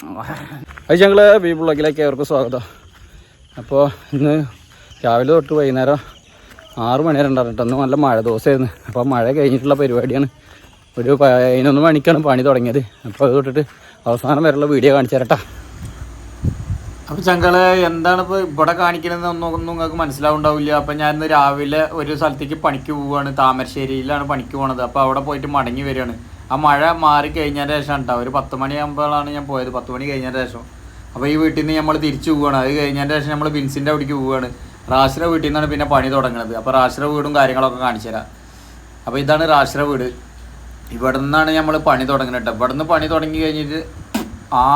അത് ഞങ്ങൾ ബി ബ്ലോഗിലേക്ക് അവർക്ക് സ്വാഗതം. അപ്പോൾ ഇന്ന് രാവിലെ തൊട്ട് വൈകുന്നേരം ആറ് മണി വരെ ഉണ്ടായിരുന്നു. അന്ന് നല്ല മഴ ദിവസമായിരുന്നു. അപ്പോൾ മഴ കഴിഞ്ഞിട്ടുള്ള പരിപാടിയാണ്. ഒരു പതിനൊന്ന് മണിക്കാണ് പണി തുടങ്ങിയത്. അപ്പോൾ അത് തൊട്ടിട്ട് അവസാനം വരെയുള്ള വീഡിയോ കാണിച്ചു തരട്ടാ. അപ്പോൾ ചങ്കൾ എന്താണ് ഇപ്പോൾ ഇവിടെ കാണിക്കണമെന്ന് ഒന്നും ഒന്നും നിങ്ങൾക്ക് മനസ്സിലാവുണ്ടാവില്ല. അപ്പോൾ ഞാൻ ഇന്ന് രാവിലെ ഒരു സ്ഥലത്തേക്ക് പണിക്ക് പോവുകയാണ് താമരശ്ശേരിയിലാണ് പണിക്ക് പോണത്. അപ്പോൾ അവിടെ പോയിട്ട് മടങ്ങി വരികയാണ്. ആ മഴ മാറി കഴിഞ്ഞതിന് ശേഷം കേട്ടോ ഒരു പത്ത് മണിയാകുമ്പോഴാണ് ഞാൻ പോയത്. പത്ത് മണി കഴിഞ്ഞതിന് ശേഷം. അപ്പോൾ ഈ വീട്ടിൽ നിന്ന് നമ്മൾ തിരിച്ചു പോവുകയാണ് അത് കഴിഞ്ഞതിന് ശേഷം നമ്മൾ ബിൻസിന്റെ അവിടേക്ക് പോവുകയാണ് റാഷിറ വീട്ടിൽ നിന്നാണ് പിന്നെ പണി തുടങ്ങുന്നത് അപ്പോൾ റാഷിറ വീടും കാര്യങ്ങളൊക്കെ കാണിച്ചു തരാം. അപ്പോൾ ഇതാണ് റാഷിറ വീട്. ഇവിടെ നിന്നാണ് നമ്മൾ പണി തുടങ്ങുന്നത് ഇവിടെ നിന്ന് പണി തുടങ്ങി കഴിഞ്ഞിട്ട്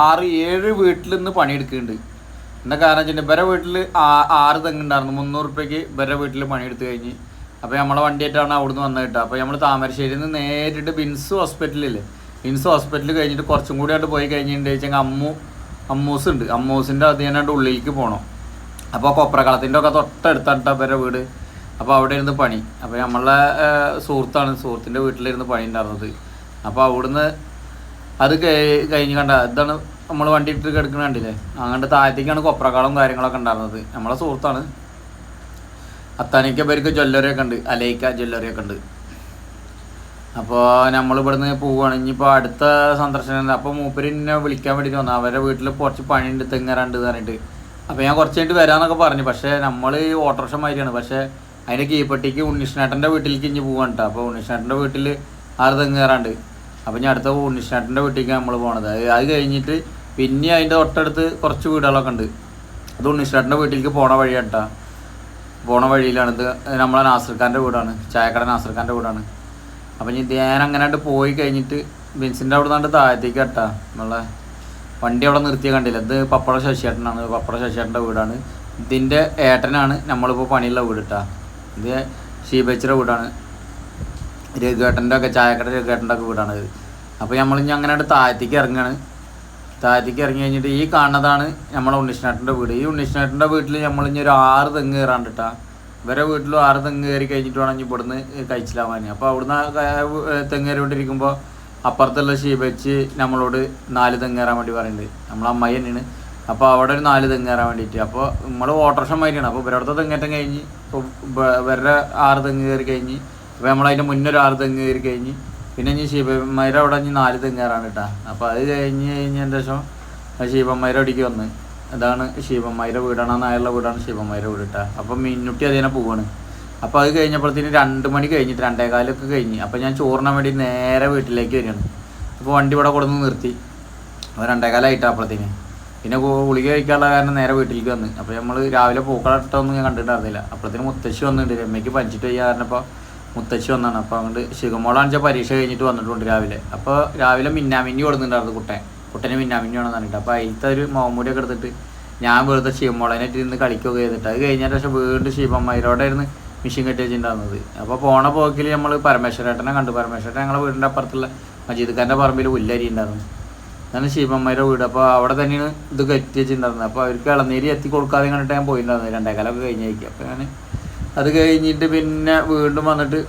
ആറ് ഏഴ് വീട്ടിൽ നിന്ന് പണിയെടുക്കുന്നുണ്ട് എന്താ കാരണം വെച്ചിട്ടുണ്ടെങ്കിൽ ഇവരെ വീട്ടിൽ ആറ് തെങ്ങുണ്ടായിരുന്നു മുന്നൂറ് റുപ്യക്ക് ഇവരെ വീട്ടിൽ പണിയെടുത്ത് കഴിഞ്ഞ്. അപ്പോൾ നമ്മളെ വണ്ടിയായിട്ടാണ് അവിടുന്ന് വന്നത് കേട്ടോ. അപ്പോൾ നമ്മൾ താമരശ്ശേരിയിൽ നിന്ന് നേരിട്ട് ബിൻസ് ഹോസ്പിറ്റലില്ലേ? ബിൻസ് ഹോസ്പിറ്റലിൽ കഴിഞ്ഞിട്ട് കുറച്ചും കൂടി ആയിട്ട് പോയി കഴിഞ്ഞിട്ടുണ്ടെങ്കിൽ അമ്മു അമ്മൂസ് ഉണ്ട് അമ്മൂസിന്റെ അത് ഞാനായിട്ട് ഉള്ളിലേക്ക് പോകണം അപ്പോൾ കൊപ്രകളത്തിന്റെ ഒക്കെ തൊട്ടടുത്തട്ട വരെ വീട്. അപ്പോൾ അവിടെ ഇരുന്ന് പണി. അപ്പോൾ നമ്മളെ സുഹൃത്താണ്. സുഹൃത്തിന്റെ വീട്ടിലിരുന്ന് പണി ഉണ്ടായിരുന്നത്. അപ്പോൾ അവിടുന്ന് അത് കഴി- കഴിഞ്ഞ് കണ്ട ഇതാണ് നമ്മൾ വണ്ടി ഇട്ട് കിടക്കണ കണ്ടില്ലേ? അങ്ങോട്ട് താഴത്തേക്കാണ് കൊപ്രക്കാളും കാര്യങ്ങളൊക്കെ ഉണ്ടായിരുന്നത്. നമ്മളെ സുഹൃത്താണ്. അത്താനിക്ക പേർക്ക് ജ്വല്ലറി ഒക്കെ ഉണ്ട് അലൈക്ക ജ്വല്ലറി ഒക്കെ ഉണ്ട്. അപ്പോൾ നമ്മൾ ഇവിടുന്ന് പോവുകയാണ് ഇനിയിപ്പോൾ അടുത്ത സന്ദർശനം അപ്പോൾ മൂപ്പര് എന്നെ വിളിക്കാൻ വേണ്ടിയിട്ട് വന്നു. അവരുടെ വീട്ടിൽ കുറച്ച് പണിയുണ്ട് തെങ്ങരാണ്ട് എന്ന് പറഞ്ഞിട്ട്. അപ്പോൾ ഞാൻ കുറച്ച് കഴിഞ്ഞിട്ട് വരാമെന്നൊക്കെ പറഞ്ഞു. പക്ഷേ നമ്മൾ ഓട്ടോറിക്ഷ മാതിരിയാണ്. പക്ഷേ അതിന്റെ കീപ്പട്ടിക്ക് ഉണ്ണിഷ്ണേട്ടന്റെ വീട്ടിലേക്ക് ഇനി പോകാൻ കേട്ടോ അപ്പോൾ ഉണ്ണിഷ്ണേട്ടന്റെ വീട്ടിൽ ആറ് തെങ്ങേറാണ്ട്. അപ്പോൾ ഞാൻ അടുത്ത ഉണ്ണിഷ്ണേട്ടന്റെ വീട്ടിലേക്ക് നമ്മൾ പോകണത് അത് കഴിഞ്ഞിട്ട് പിന്നെ അതിന്റെ തൊട്ടടുത്ത് കുറച്ച് വീടുകളൊക്കെ ഉണ്ട്. അത് ഉണ്ണിഷ്ണേട്ടന്റെ വീട്ടിലേക്ക് പോണ വഴിയാണ് കേട്ടോ പോണ വഴിയിലാണ്. ഇത് നമ്മളെ നാസർഖാന്റെ വീടാണ്. ചായക്കട നാസർഖാന്റെ വീടാണ്. അപ്പം ഇനി ധ്യാനം അങ്ങനെ പോയി കഴിഞ്ഞിട്ട് ബിൻസിന്റെ അവിടെ നിന്നാണ്ട് താഴത്തേക്ക് കേട്ടാ. നമ്മളെ വണ്ടി അവിടെ നിർത്തിയ കണ്ടില്ല? ഇത് പപ്പട ശശിയേട്ടനാണ്. പപ്പട ശശിയേട്ടന്റെ വീടാണ്. ഇതിന്റെ ഏട്ടനാണ് നമ്മളിപ്പോൾ പണിയുള്ള വീട് കേട്ടാ ഇത് ഷീബച്ചിയുടെ വീടാണ്. രഘുവേട്ടന്റെ ഒക്കെ ചായക്കട രഘുവേട്ടന്റെ ഒക്കെ വീടാണ് അപ്പോൾ നമ്മൾ ഇനി അങ്ങനെ താഴത്തേക്ക് ഇറങ്ങാണ്. താഴത്തേക്ക് ഇറങ്ങി കഴിഞ്ഞിട്ട് ഈ കാണുന്നതാണ് നമ്മളെ ഉണ്ണിഷ്ണേട്ടന്റെ വീട്. ഈ ഉണ്ണിഷ്ണേട്ടന്റെ വീട്ടിൽ നമ്മൾ ഇനി ഒരു ആറ് തെങ്ങ് കയറാണ്ടിട്ടാ. ഇവരെ വീട്ടിലും ആറ് തെങ്ങ് കയറി കഴിഞ്ഞിട്ട് വേണം ഇവിടുന്ന് കഴിച്ചിലാവാൻ അപ്പോൾ അവിടുന്ന് തെങ്ങ് കയറിക്കൊണ്ടിരിക്കുമ്പോൾ അപ്പുറത്തുള്ള ഷീബച്ച് നമ്മളോട് നാല് തെങ്ങ് കയറാൻ വേണ്ടി പറയുന്നുണ്ട് നമ്മളെ അമ്മായി തന്നെയാണ്. അപ്പോൾ അവിടെ ഒരു നാല് തെങ്ങ് കയറാൻ വേണ്ടിയിട്ട് അപ്പോൾ നമ്മൾ ഓട്ടോറിക്ഷ മാതിരിയാണ് അപ്പോൾ ഇവരടുത്ത തെങ്ങേറ്റം കഴിഞ്ഞ് ഇപ്പോൾ ഇവ- ഇവരുടെ ആറ് തെങ്ങ് കയറി കഴിഞ്ഞ് അപ്പോൾ നമ്മളതിന്റെ മുന്നേ ആറ് തെങ്ങ് കയറി കഴിഞ്ഞ് പിന്നെ ഇനി ശിവന്മാരെ അവിടെ ഇനി നാല് തെങ്ങേറാണ് കേട്ടാ. അപ്പോൾ അത് കഴിഞ്ഞ് കഴിഞ്ഞതിന്റെ ശേഷം ശിവന്മാരെ അടിക്ക് വന്ന്. അതാണ് ശിവന്മാരുടെ വീടാണ്. നായരുടെ വീടാണ് ശിവന്മാരുടെ വീട് കേട്ടോ. അപ്പം മിന്നുട്ടി അതിനെ പോവാണ്. അപ്പോൾ അത് കഴിഞ്ഞപ്പോഴത്തേന് രണ്ട് മണി കഴിഞ്ഞിട്ട് രണ്ടേകാലൊക്കെ കഴിഞ്ഞ്. അപ്പോൾ ഞാൻ ചോറിനാൻ വേണ്ടി നേരെ വീട്ടിലേക്ക് വരികയാണ്. അപ്പോൾ വണ്ടി ഇവിടെ കൊടുന്ന് നിർത്തി. അപ്പോൾ രണ്ടേകാലമായിട്ടാണ് അപ്പോഴത്തേന്. പിന്നെ ഗുളിക കഴിക്കാനുള്ള കാരണം നേരെ വീട്ടിലേക്ക് വന്ന്. അപ്പോൾ നമ്മൾ രാവിലെ പൂക്കളട്ടൊന്നും ഞാൻ കണ്ടിട്ടുണ്ടായിരുന്നില്ല. അപ്പോഴത്തേന് മുത്തശ്ശി വന്നിട്ടുണ്ട്. രമ്മയ്ക്ക് പഞ്ചിട്ട് വയ്യ കാരണം ഇപ്പോൾ മുത്തശ്ശി വന്നാണ്. അപ്പോൾ ശിവമോളാണെന്ന് വെച്ചാൽ പരീക്ഷ കഴിഞ്ഞിട്ട് വന്നിട്ടുണ്ട് രാവിലെ. അപ്പോൾ രാവിലെ മിന്നാമിന്നി കൊടുക്കുന്നുണ്ടായിരുന്നു കുട്ടൻ. കുട്ടനെ മിന്നാമിന്നി വേണമെന്ന് പറഞ്ഞിട്ട്. അപ്പോൾ അതിലത്തെ ഒരു മോമൂടിയൊക്കെ എടുത്തിട്ട് ഞാൻ വെറുതെ ശിവമോളനായിട്ട് ഇരുന്ന് കളിക്കുകയൊക്കെ ചെയ്തിട്ട്. അത് കഴിഞ്ഞാൽ പക്ഷേ വീണ്ടും ശിവമ്മയിലോടെ ഇരുന്ന് മിഷീൻ കെട്ടി വെച്ചിട്ടുണ്ടായിരുന്നത്. അപ്പോൾ പോണ പോക്കിൽ നമ്മൾ പരമേശ്വരേട്ടനെ കണ്ടു. പരമേശ്വരേട്ടൻ ഞങ്ങളുടെ വീടിന്റെ അപ്പുറത്തുള്ള മജീദ്ഖാന്റെ പറമ്പിൽ പുല്ലരി ഉണ്ടായിരുന്നു അതാണ് ശിവമ്മയുടെ വീട്. അപ്പോൾ അവിടെ തന്നെയാണ് ഇത് കെട്ടി വെച്ചിട്ടുണ്ടായിരുന്നത്. അപ്പോൾ അവർക്ക് ഇളനീര് എത്തി കൊടുക്കാതെ കണ്ടിട്ട് ഞാൻ പോയിട്ടുണ്ടായിരുന്നു രണ്ടേക്കാലൊക്കെ കഴിഞ്ഞേക്കും അപ്പോൾ ഞാൻ അത് കഴിഞ്ഞിട്ട് പിന്നെ വീണ്ടും വന്നിട്ട്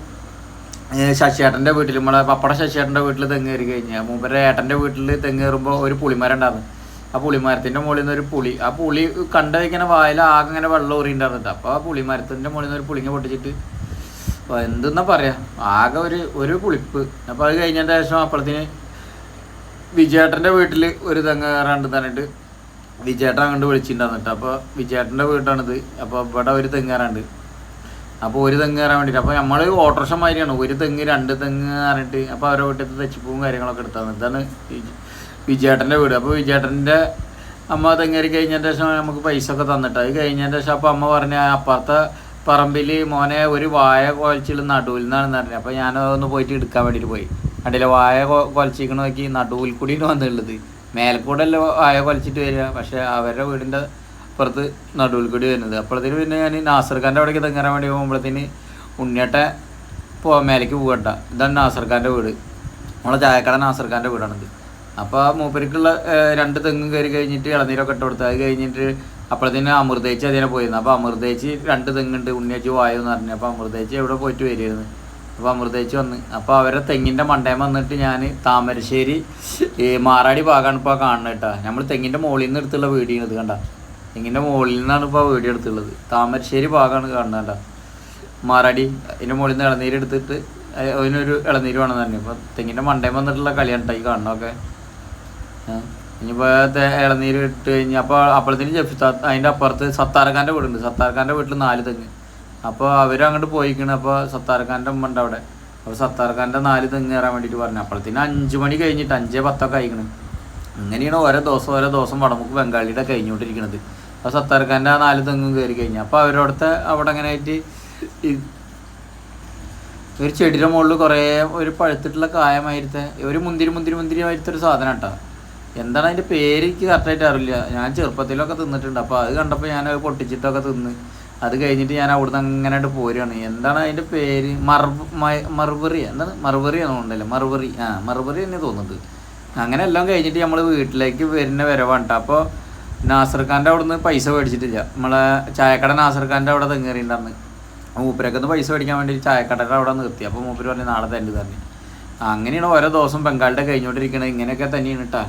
ശശിയേട്ടന്റെ വീട്ടിൽ നമ്മളെ പപ്പട ശശിയേട്ടന്റെ വീട്ടിൽ തെങ്ങ് കയറി കഴിഞ്ഞാൽ മൂപ്പരെ ഏട്ടന്റെ വീട്ടിൽ തെങ്ങ് കയറുമ്പോൾ ഒരു പുളിമരം ഉണ്ടായിരുന്നു. ആ പുളിമരത്തിന്റെ മുകളിൽ നിന്ന് ഒരു പുളി. ആ പുളി കണ്ട ഇങ്ങനെ വായിൽ ആകെ ഇങ്ങനെ വെള്ളം ഊറിണ്ടായിരുന്നിട്ട് അപ്പോൾ ആ പുളിമരത്തിന്റെ മുകളിൽ നിന്ന് ഒരു പുളിങ്ങ പൊട്ടിച്ചിട്ട് എന്തെന്നാ പറയാ? ആകെ ഒരു ഒരു പുളിപ്പ്. അപ്പോൾ അത് കഴിഞ്ഞ ശേഷം അപ്പോഴത്തിന് വിജയേട്ടന്റെ വീട്ടിൽ ഒരു തെങ്ങ് കയറാണ്ട് തന്നിട്ട് വിജയേട്ടൻ അങ്ങോട്ട് വിളിച്ചിട്ടുണ്ടായിരുന്നിട്ട് അപ്പോൾ വിജയേട്ടന്റെ വീട്ടാണിത് അപ്പോൾ ഇവിടെ ഒരു തെങ്ങ് കയറാണ്ട്. അപ്പോൾ ഒരു തെങ്ങ് കയറാൻ വേണ്ടിയിട്ട് അപ്പോൾ നമ്മൾ ഓട്ടോറിക്ഷ മാതിരിയാണ്. ഒരു തെങ്ങ് രണ്ട് തെങ്ങ് പറഞ്ഞിട്ട് അപ്പോൾ അവരുടെ വീട്ടിൽ തെച്ചിപ്പൂവും കാര്യങ്ങളൊക്കെ എടുത്താൽ ഇതാണ് വിജ- വിജയേട്ടന്റെ വീട്. അപ്പോൾ വിജയേട്ടന്റെ അമ്മ തെങ്ങേറി കഴിഞ്ഞതിന്റെ ശേഷം നമുക്ക് പൈസ ഒക്കെ തന്നിട്ട്. അത് കഴിഞ്ഞതിന്റെ ശേഷം അപ്പോൾ അമ്മ പറഞ്ഞ അപ്പുറത്തെ പറമ്പിൽ മോനെ ഒരു വായ കുഴച്ചിൽ നടുവിൽ നിന്നാണെന്ന് പറഞ്ഞു. അപ്പോൾ ഞാനതൊന്ന് പോയിട്ട് എടുക്കാൻ വേണ്ടിയിട്ട് പോയി. അടിയിലെ വായ കുലച്ചിക്കണ നോക്കി നടുവിൽ കൂടിയാണ് വന്നിട്ടുള്ളത്. മേൽക്കൂടെ അല്ല വായ കുലച്ചിട്ട് വരിക. പക്ഷേ അവരുടെ വീടിന്റെ പുറത്ത് നടുവിൽ കൂടി വരുന്നത്. അപ്പോഴത്തേന് പിന്നെ ഞാൻ നാസർ ഖാന്റെ അവിടേക്ക് തെങ്ങാൻ വേണ്ടി പോകുമ്പോഴത്തേന് ഉണ്ണിയേട്ടൻ പോ മേലേക്ക് പോകട്ട ഇതാണ് നാസർ ഖാന്റെ വീട്. നമ്മളെ ചായക്കട നാസർ ഖാന്റെ വീടാണിത്. അപ്പോൾ ആ മൂപ്പരിക്കുള്ള രണ്ട് തെങ്ങ് കയറി കഴിഞ്ഞിട്ട് ഇളനീരൊക്കെ ഇട്ട് കൊടുത്തു അത് കഴിഞ്ഞിട്ട് അപ്പോഴത്തേന് അമൃതേച്ചി അതിനെ പോയിരുന്നു. അപ്പോൾ അമൃതേച്ചി രണ്ട് തെങ്ങുണ്ട്. ഉണ്ണിയച്ചി വായു എന്ന് പറഞ്ഞു. അപ്പോൾ അമൃതേച്ചി എവിടെ പോയിട്ട് വരുമായിരുന്നു അപ്പോൾ അമൃതേച്ചി വന്ന്. അപ്പോൾ അവരുടെ തെങ്ങിന്റെ മണ്ടയം വന്നിട്ട് ഞാൻ താമരശ്ശേരി ഈ മാറാടി ഭാഗമാണ് ഇപ്പോൾ കാണുന്നത് കേട്ടോ. നമ്മൾ തെങ്ങിന്റെ മുകളിൽ നിന്ന് എടുത്തുള്ള വീടിനത് ഇത് കണ്ട. തെങ്ങിന്റെ മുകളിൽ നിന്നാണ് ഇപ്പോൾ വീഡിയോ എടുത്തുള്ളത് താമരശ്ശേരി ഭാഗമാണ് കാണുന്നത് മാറാടി അതിന്റെ മുകളിൽ നിന്ന് ഇളനീര് എടുത്തിട്ട് അതിനൊരു ഇളനീര് വേണം തന്നെ ഇപ്പോൾ തെങ്ങിന്റെ മണ്ടയം വന്നിട്ടുള്ള കളിയാണ് ഈ കാണണമൊക്കെ ഇനിയിപ്പോൾ ഇളനീര് ഇട്ട് കഴിഞ്ഞ് അപ്പോൾ അപ്പോഴത്തേന് ജഫിത്ത അതിന്റെ അപ്പുറത്ത് സത്താർഖാന്റെ വീടുണ്ട്. സത്താർഖാന്റെ വീട്ടിൽ നാല് തെങ്ങ്. അപ്പോൾ അവരും അങ്ങോട്ട് പോയിക്കണ്. അപ്പോൾ സത്താർഖാന്റെ ഉമ്മ ഉണ്ട് അവിടെ. അപ്പോൾ സത്താർഖാന്റെ നാല് തെങ്ങ് കയറാൻ വേണ്ടിയിട്ട് പറഞ്ഞു. അപ്പോഴത്തേനും അഞ്ച് മണി കഴിഞ്ഞിട്ട് അഞ്ചേ പത്തൊക്കെ ആയിക്കണ്. അങ്ങനെയാണ് ഓരോ ദിവസം ഓരോ ദിവസം വടമുക്ക് ബംഗാളിയുടെ കഴിഞ്ഞുകൊണ്ടിരിക്കുന്നത് അപ്പോൾ സത്താർക്കാന്റെ ആ നാല് തെങ്ങും കയറി കഴിഞ്ഞു. അപ്പോൾ അവരോടത്തെ അവിടെ അങ്ങനെ ആയിട്ട് ഒരു ചെടിയുടെ മുകളിൽ കുറേ ഒരു പഴുത്തിട്ടുള്ള കായമായിരുത്തെ ഒരു മുന്തിരി മുന്തിരി മുന്തിരി ആയിരുത്തെ ഒരു സാധനം കേട്ടോ. എന്താണ് അതിന്റെ പേര് എനിക്ക് കറക്റ്റായിട്ട് അറിയില്ല. ഞാൻ ചെറുപ്പത്തിലൊക്കെ തിന്നിട്ടുണ്ട്. അപ്പോൾ അത് കണ്ടപ്പോൾ ഞാൻ അത് പൊട്ടിച്ചിട്ടൊക്കെ തിന്ന്. അത് കഴിഞ്ഞിട്ട് ഞാൻ അവിടുന്ന് അങ്ങനെ പോരുകയാണ്. എന്താണ് അതിന്റെ പേര്? മർബ മറുപറി എന്താണ്? മറുപറി ആണെന്നുണ്ടല്ലേ മറുപറി ആ മറുപറി തന്നെ തോന്നുന്നത്. അങ്ങനെ എല്ലാം കഴിഞ്ഞിട്ട് നമ്മൾ വീട്ടിലേക്ക് വരുന്ന വരവാണ് അപ്പോൾ നാസർ ഖാന്റെ നിന്ന് പൈസ മേടിച്ചിട്ടില്ല. നമ്മളെ ചായക്കട നാസർ ഖാന്റെ അവിടെ തെങ്ങേറിണ്ടായിരുന്നു മൂപ്പരൊക്കെ ഒന്ന് പൈസ മേടിക്കാൻ വേണ്ടി ചായക്കടയുടെ അവിടെ നിർത്തി. അപ്പോൾ മൂപ്പര് പറഞ്ഞു നാളെ തന്നെ തന്നെ അങ്ങനെയാണ് ഓരോ ദിവസം ബംഗാളിന്റെ കഴിഞ്ഞുകൊണ്ടിരിക്കുന്നത് ഇങ്ങനെയൊക്കെ തന്നെയാണ് കേട്ടോ